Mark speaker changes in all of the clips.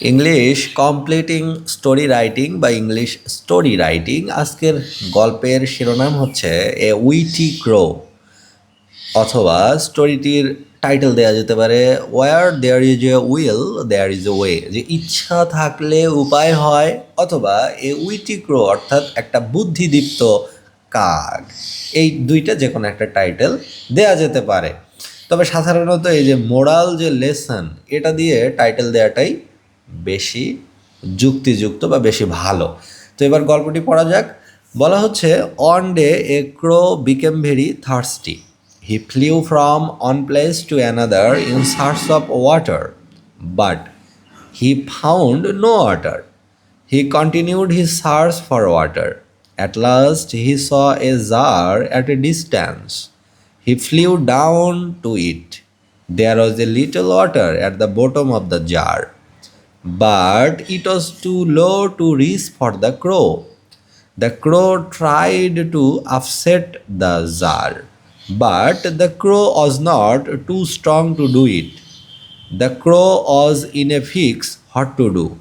Speaker 1: English completing story writing বা English story writing আজকের গল্পের শিরোনাম হচ্ছে এ উইটি ক্রো অথবা স্টোরিটির টাইটেল দেওয়া যেতে পারে where there is a will there is a way যে ইচ্ছা থাকলে উপায় হয় অথবা এ উইটি ক্রো অর্থাৎ একটা বুদ্ধিদীপ্ত কাক। এই দুইটা যে কোনো একটা টাইটেল দেয়া যেতে পারে। তবে সাধারণত এই যে মোরাল যে লেসন এটা দিয়ে টাইটেল দেওয়াটাই বেশি যুক্তিযুক্ত বা বেশি ভালো তো এবার গল্পটি পড়া যাক বলা হচ্ছে one day a crow became very thirsty he flew from one place to another in search of water but he found no water He continued his search for water. At last, he saw a jar at a distance. He flew down to it. There was a little water at the bottom of the jar, but it was too low to reach for the crow. The crow tried to upset the jar, but the crow was not too strong to do it. The crow was in a fix what to do.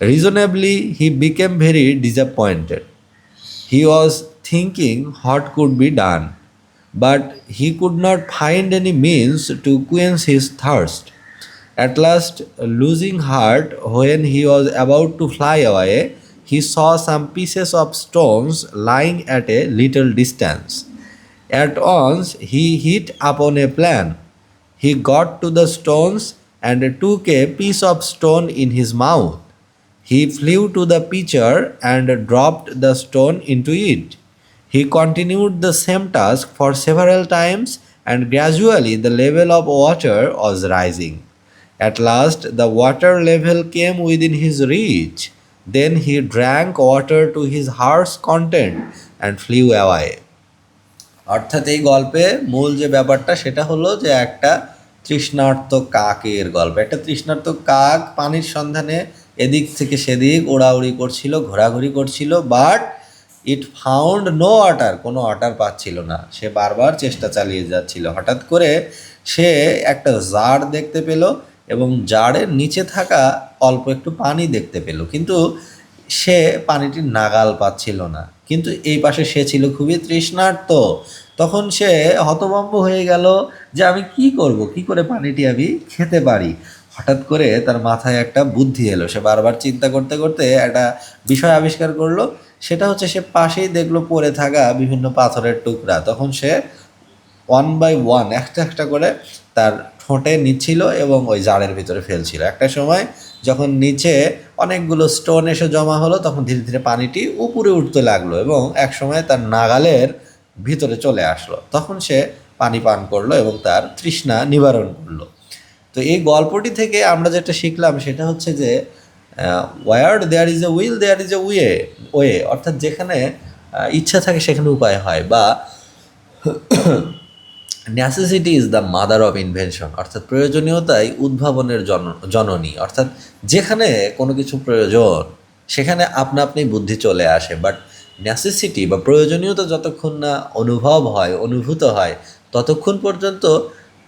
Speaker 1: Reasonably, he became very disappointed. He was thinking what could be done, but he could not find any means to quench his thirst. At last, losing heart, when he was about to fly away, he saw some pieces of stones lying at a little distance. At once, he hit upon a plan. He got to the stones and took a piece of stone in his mouth. He flew to the pitcher and dropped the stone into it. He continued the same task for several times, and gradually the level of water was rising. At last, the water level came within his reach. Then he drank water to his heart's content and flew away. অর্থাৎ এই গল্পে মূল যে ব্যাপারটা সেটা হলো যে একটা তৃষ্ণার্ত কাকের গল্প একটা তৃষ্ণার্ত কাক পানির সন্ধানে এদিক থেকে সেদিক ওড়াউড়ি করছিল ঘোরাঘুরি করছিল but it found no water কোনো ওয়াটার পাচ্ছিল না সে বারবার চেষ্টা চালিয়ে যাচ্ছিল হঠাৎ করে সে একটা জার দেখতে পেল এবং জারের নিচে থাকা অল্প একটু পানি দেখতে পেল। কিন্তু সে পানিটির নাগাল পাচ্ছিল না। কিন্তু এই পাশে সে ছিল খুবই তৃষ্ণার্ত। তখন সে হতভম্ব হয়ে গেল যে আমি কি করব? কি করে পানিটি আমি খেতে পারি? হঠাৎ করে তার মাথায় একটা বুদ্ধি এলো। সে বারবার চিন্তা করতে করতে একটা বিষয় আবিষ্কার করল। সেটা হচ্ছে সে পাশেই দেখল পড়ে থাকা বিভিন্ন পাথরের টুকরা। তখন সে ওয়ান বাই ওয়ান একটা একটা করে তার ঠোঁটে নিচ্ছিল এবং ওই জারের ভিতরে ফেলছিল। একটা সময় যখন নিচে অনেকগুলো স্টোন এসে জমা হলো, তখন ধীরে ধীরে পানিটি উপরে উঠতে লাগল এবং এক সময় তার নাগালের ভিতরে চলে আসলো। তখন সে পানি পান করল এবং তার তৃষ্ণা নিবারণ করল। তো এই গল্পটি থেকে আমরা যেটা শিখলাম সেটা হচ্ছে যে where there is a will there is a way way অর্থাৎ যেখানে ইচ্ছা থাকে সেখানে উপায় হয় বা necessity is the mother of invention অর্থাৎ প্রয়োজনীয়তাই উদ্ভাবনের জন, জননী। অর্থাৎ যেখানে কোনো কিছু প্রয়োজন, সেখানে আপনা আপনি বুদ্ধি চলে আসে। বাট নেসেসিটি বা প্রয়োজনীয়তা যতক্ষণ না অনুভব হয়, অনুভূত হয়, ততক্ষণ পর্যন্ত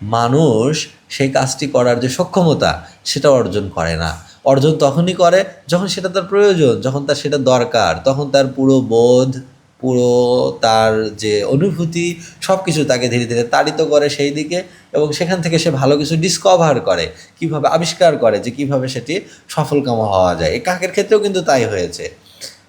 Speaker 1: মানুষ সেই কাজটি করার যে সক্ষমতা, সেটা অর্জন করে না। অর্জন তখনই করে যখন সেটা তার প্রয়োজন, যখন তার সেটা দরকার, তখন তার পুরো বোধ পুরো তার যে অনুভূতি সব কিছু তাকে ধীরে ধীরে তাড়িত করে সেই দিকে এবং সেখান থেকে সে ভালো কিছু ডিসকভার করে, কীভাবে আবিষ্কার করে যে কীভাবে সেটি সফলকাম হওয়া যায়। এই কাকের ক্ষেত্রেও কিন্তু তাই হয়েছে।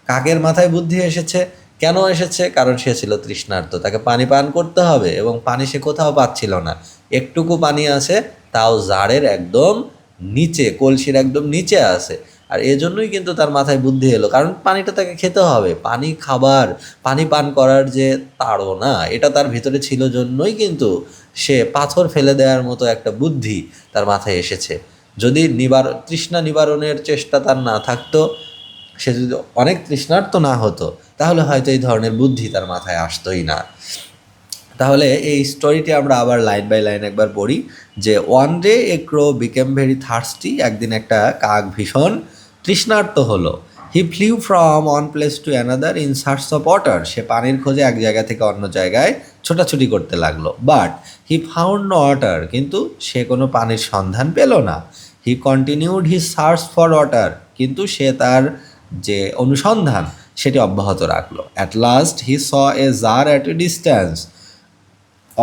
Speaker 1: কাকের মাথায় বুদ্ধি এসেছে। কেন এসেছে? কারণ সে ছিল তৃষ্ণার্ত। তাকে পানি পান করতে হবে এবং পানি সে কোথাও পাচ্ছিল না। একটুকু পানি আছে, তাও জারের একদম নিচে, কলসির একদম নিচে আছে। আর এজন্যই কিন্তু তার মাথায় বুদ্ধি এলো। কারণ পানিটা তাকে খেতে হবে। পানি খাবার, পানি পান করার যে তাড়না, এটা তার ভিতরে ছিল জন্যই কিন্তু সে পাথর ফেলে দেওয়ার মতো একটা বুদ্ধি তার মাথায় এসেছে। যদি নিবার, তৃষ্ণা নিবারণের চেষ্টা তার না থাকতো, সে যদি অনেক তৃষ্ণার্ত না হতো, তাহলে হয়তো এই ধরনের বুদ্ধি তার মাথায় আসতোই না। তাহলে এই স্টোরিটি আমরা আবার লাইন বাই লাইন একবার পড়ি যে one day a crow became very thirsty একদিন একটা কাক ভীষণ তৃষ্ণার্ত হলো। He flew from one place to another in search of water সে পানির খোঁজে এক জায়গা থেকে অন্য জায়গায় ছোটাছুটি করতে লাগল। But he found no water কিন্তু সে কোনো পানির সন্ধান পেল না। He continued he search for water কিন্তু সে তার যে অনুসন্ধান, সেটি অব্যাহত রাখল। At last he saw a jar at a distance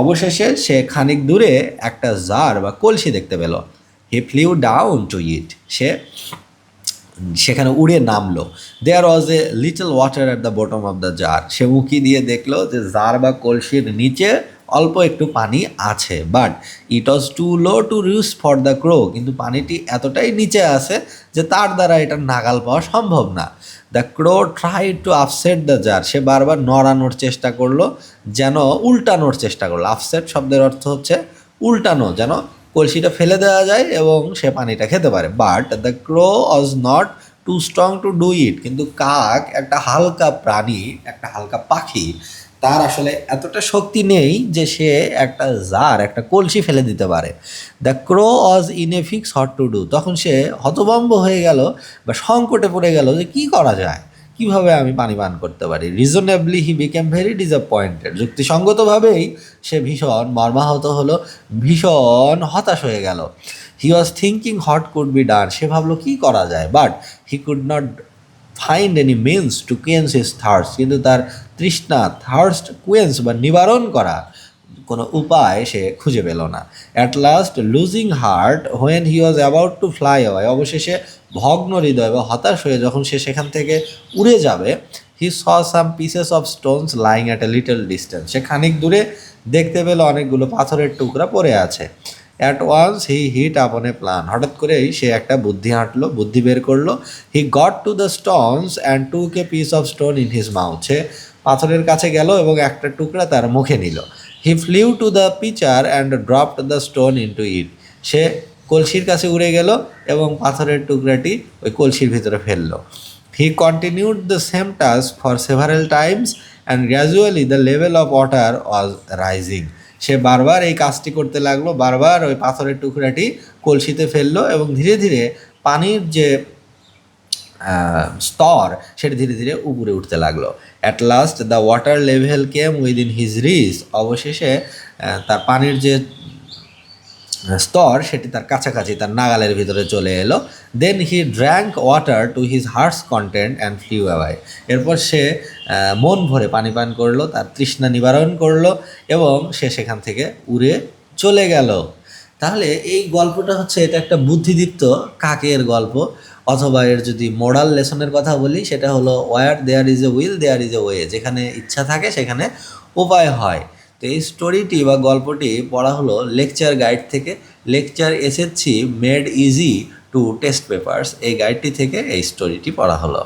Speaker 1: অবশেষে সে খানিক দূরে একটা জার বা কলসি দেখতে পেল। He flew down to it সে সেখানে উড়ে নামলো। There was a little water at the bottom of the jar সে উঁকি দিয়ে দেখল যে জার বা কলসির নিচে অল্প একটু পানি আছে। But it was too low to reuse for the crow কিন্তু পানিটি এতটাই নিচে আছে যে তার দ্বারা এটা নাগাল পাওয়া সম্ভব না। The crow try to upset the jar সে বারবার নড়ানোর চেষ্টা করল, যেন উল্টানোর চেষ্টা করল। আপসেট শব্দের অর্থ হচ্ছে উল্টানো, যেন কলসিটা ফেলে দেওয়া যায় এবং সে পানিটা খেতে পারে। But the crow was not too strong to do it কিন্তু কাক একটা হালকা প্রাণী, একটা হালকা পাখি, তার আসলে এতটা শক্তি নেই যে সে একটা জার, একটা কলসি ফেলে দিতে পারে। The crow was in a fix what to do তখন সে হতভম্ব হয়ে গেল বা সংকটে পড়ে গেল যে কি করা যায়? কীভাবে আমি পানি পান করতে পারি? Reasonably he became very disappointed যুক্তিসঙ্গতভাবেই সে ভীষণ মর্মাহত হলো, ভীষণ হতাশ হয়ে গেল। He was thinking what could be done সে ভাবলো, কি করা যায়? But he could not find any means to quench his thirst কিন্তু তার তৃষ্ণা থার্স্ট কুয়েন্স বা নিবারণ করা কোনো উপায় সে খুঁজে পেল না। At last losing heart when he was about to fly away অবশেষে ভগ্ন হৃদয় বা হতাশ হয়ে যখন সে সেখান থেকে উড়ে যাবে he saw some pieces of stones lying at a little distance সে খানিক দূরে দেখতে পেল অনেকগুলো পাথরের টুকরা পড়ে আছে। অ্যাট ওয়ান্স হি হিট আপন এ প্ল্যান হঠাৎ করেই সে একটা বুদ্ধি হাঁটলো, বুদ্ধি বের করল। He got to the stones and took piece of stone in his mouth সে পাথরের কাছে গেল এবং একটা টুকরা তার মুখে নিল। He flew to the pitcher and dropped the stone into it সে কলসির কাছে উড়ে গেল এবং পাথরের টুকরাটি ওই কলসির ভিতরে ফেলল। He continued the same task for several times and gradually the level of water was rising সে বারবার এই কাজটি করতে লাগল, বারবার ওই পাথরের টুকরাটি কলসিতে ফেলল এবং ধীরে ধীরে পানির যে স্তর সেটা ধীরে ধীরে উপরে উঠতে লাগল। At last the water level came within his reach অবশেষে তার পানির যে স্তর, সেটি তার কাছাকাছি, তার নাগালের ভিতরে চলে এলো। Then he drank water to his heart's content and flew away এরপর সে মন ভরে পানি পান করল, তার তৃষ্ণা নিবারণ করল এবং সে সেখান থেকে উড়ে চলে গেল। তাহলে এই গল্পটা হচ্ছে, এটা একটা বুদ্ধিদীপ্ত কাকের গল্প। অথবা এর যদি মোরাল লেসনের কথা বলি, সেটা হলো where there is a will there is a way যেখানে ইচ্ছা থাকে, সেখানে উপায় হয়। তো এই স্টোরিটি বা গল্পটি পড়া হলো লেকচার গাইড থেকে। Lecture SSC made easy to test papers এই গাইডটি থেকে এই স্টোরিটি পড়া হলো।